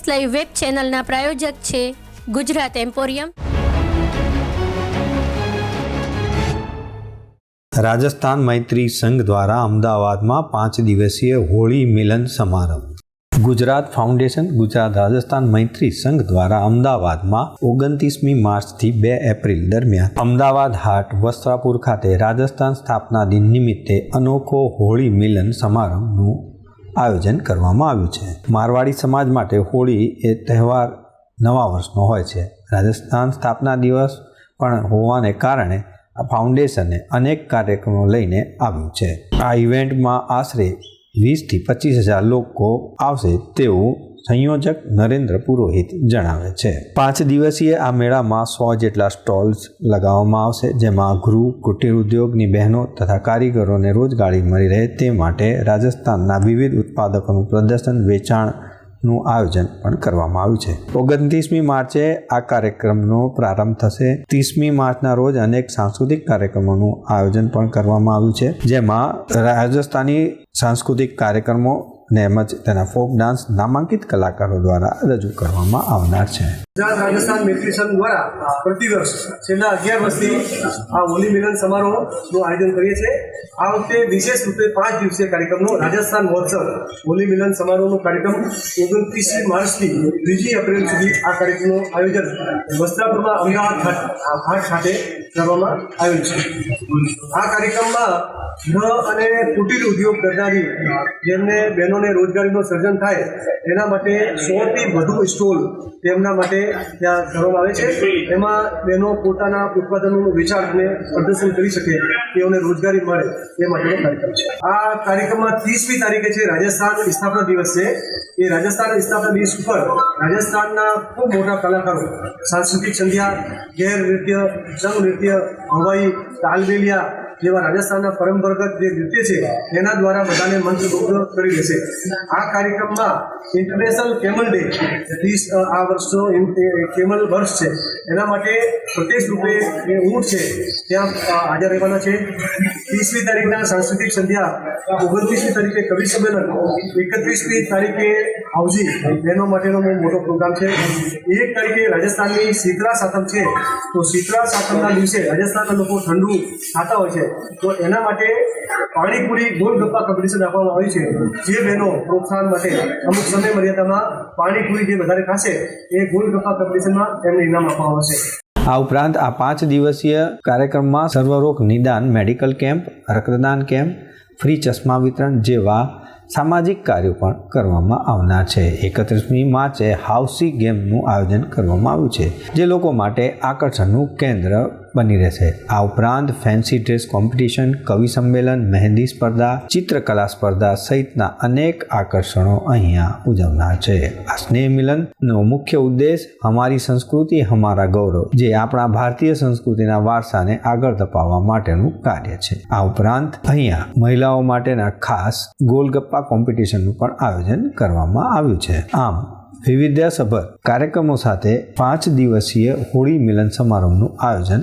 S live web ચેનલના પ્રાયોજક છે Gujarat emporium. Rajasthan મૈત્રી સંઘ દ્વારા અમદાવાદમાં પાંચ દિવસીય હોળી મિલન સમારંભ. ગુજરાત ફાઉન્ડેશન ગુજરાત રાજસ્થાન મૈત્રી સંઘ દ્વારા અમદાવાદમાં ઓગણત્રીસમી માર્ચથી બે એપ્રિલ દરમિયાન અમદાવાદ હાટ વસ્ત્રાપુર ખાતે રાજસ્થાન સ્થાપના દિન નિમિત્તે અનોખો હોળી મિલન સમારંભનું આયોજન કરવામાં આવ્યું છે. મારવાડી સમાજ માટે હોળી એ તહેવાર નવા વર્ષનો હોય છે. રાજસ્થાન સ્થાપના દિવસ પણ હોવાને કારણે આ ફાઉન્ડેશને અનેક કાર્યક્રમો લઈને આવ્યું છે. આ ઇવેન્ટમાં આશરે વીસથી પચીસ હજાર લોકો આવશે તેવું સંયોજક નરેન્દ્ર પુરોહિત જણાવે છે. પાંચ દિવસીય આ મેળામાં સો જેટલા સ્ટોલ્સ લગાવવામાં આવશે, જેમાં ગૃહ કુટીર ઉદ્યોગની બહેનો તથા કારીગરોને રોજગારી મળી રહે તે માટે રાજસ્થાનના વિવિધ ઉત્પાદકોનું પ્રદર્શન વેચાણનું આયોજન પણ કરવામાં આવ્યું છે. ઓગણત્રીસમી માર્ચે આ કાર્યક્રમનો પ્રારંભ થશે. ત્રીસમી માર્ચના રોજ અનેક સાંસ્કૃતિક કાર્યક્રમોનું આયોજન પણ કરવામાં આવ્યું છે, જેમાં રાજસ્થાની સાંસ્કૃતિક કાર્યક્રમો તેમજ તેના ફોક ડાન્સ નામાંકિત કલાકારો દ્વારા રજૂ કરવામાં આવનાર છે. ગુજરાત, રાજસ્થાન મૈત્રી સંઘ દ્વારા પ્રતિવર્ષ છેલ્લા અગિયાર વર્ષથી આ હોલી મિલન સમારોહનું આયોજન કરીએ છીએ. આ વખતે વિશેષ રૂપે પાંચ દિવસીય કાર્યક્રમનો રાજસ્થાન મહોત્સવ હોલી મિલન સમારોહનો કાર્યક્રમ ઓગણત્રીસ માર્ચથી ત્રીજી એપ્રિલ સુધી આ કાર્યક્રમનું આયોજન વસ્ત્રાપુરમાં અમદાવાદ હાટ ખાતે કરવામાં આવ્યું છે. આ કાર્યક્રમમાં અને કુટીર ઉદ્યોગ કરનારી જેમને બહેનોને રોજગારીનું સર્જન થાય, એના માટે સોથી વધુ સ્ટોલ તેમના માટે ત્યાં કરવામાં આવે છે. એમાં બહેનો પોતાના ઉત્પાદનોનું વિચાર અને પ્રદર્શન કરી શકે, તેઓને રોજગારી મળે એ માટેનો કાર્યક્રમ છે. આ કાર્યક્રમમાં ત્રીસમી તારીખે છે રાજસ્થાન સ્થાપના દિવસ છે. એ રાજસ્થાન સ્થાપના દિવસ ઉપર રાજસ્થાનના ખૂબ મોટા કલાકારો, સાંસ્કૃતિક સંધ્યા ગેર નૃત્ય સંઘ નૃત્ય હવાઈ તાલબેલિયા જેવા રાજસ્થાનના પરંપરાગત જે નૃત્ય છે, એના દ્વારા બધાને મંત્રમુગ્ધ કરી દેશે. આ કાર્યક્રમમાં ઇન્ટરનેશનલ કેમલ ડે ત્રીસ આ વર્ષનો કેમલ વર્ષ છે. એના માટે પ્રત્યેક રૂપે જે ઊંટ છે, ત્યાં હાજર રહેવાના છે. ત્રીસમી તારીખના સાંસ્કૃતિક સંધ્યા, ઓગણત્રીસમી તારીખે કવિ સંમેલન એકત્રીસમી તારીખે હાઉજી તેનો માટેનો બહુ મોટો પ્રોગ્રામ છે. એક તારીખે રાજસ્થાનની શીતળા સાતમ છે. તો શીતળા સાતમના દિવસે રાજસ્થાનના લોકો ઠંડુ ખાતા હોય છે. તો એના માટે પાણીપુરી ગોલગપ્પા કોમ્પિટિશન આપવામાં આવ્યું છે. જે બહેનો પ્રોત્સાહન માટે અમુક સમય મર્યાદામાં પાણીપુરી જે વધારે ખાશે, એ ગોલગપ્પા કોમ્પિટિશનમાં એમને ઇનામ આપવામાં આવશે. આ ઉપરાંત આ પાંચ દિવસીય કાર્યક્રમમાં સર્વરોગ નિદાન, મેડિકલ કેમ્પ, રક્તદાન કેમ્પ, ફ્રી ચશ્મા વિતરણ જેવા સામાજિક કાર્યો પણ કરવામાં આવનાર છે. એકત્રીસમી માર્ચે હાઉસી ગેમનું આયોજન કરવામાં આવ્યું છે, જે લોકો માટે આકર્ષણનું કેન્દ્ર બની રહેશે. આ ઉપરાંત ફેન્સી ડ્રેસ કોમ્પિટિશન, કવિ સંમેલન, મહેંદી સ્પર્ધા, ચિત્રકલા સ્પર્ધા સહિતના અનેક આકર્ષણો અહીંયા ઉજવનાર છે. આ સ્નેહ મિલનનો મુખ્ય ઉદ્દેશ અમારી સંસ્કૃતિ, અમારા ગૌરવ, જે આપણા ભારતીય સંસ્કૃતિના વારસાને આગળ ધપાવવા માટેનું કાર્ય છે. આ ઉપરાંત અહીંયા મહિલાઓ માટેના ખાસ ગોલગપ્પા કોમ્પિટિશનનું પણ આયોજન કરવામાં આવ્યું છે. આમ, વિવિધ્યાસભર કાર્યક્રમો સાથે પાંચ દિવસીય હોળી મિલન સમારંભનું આયોજન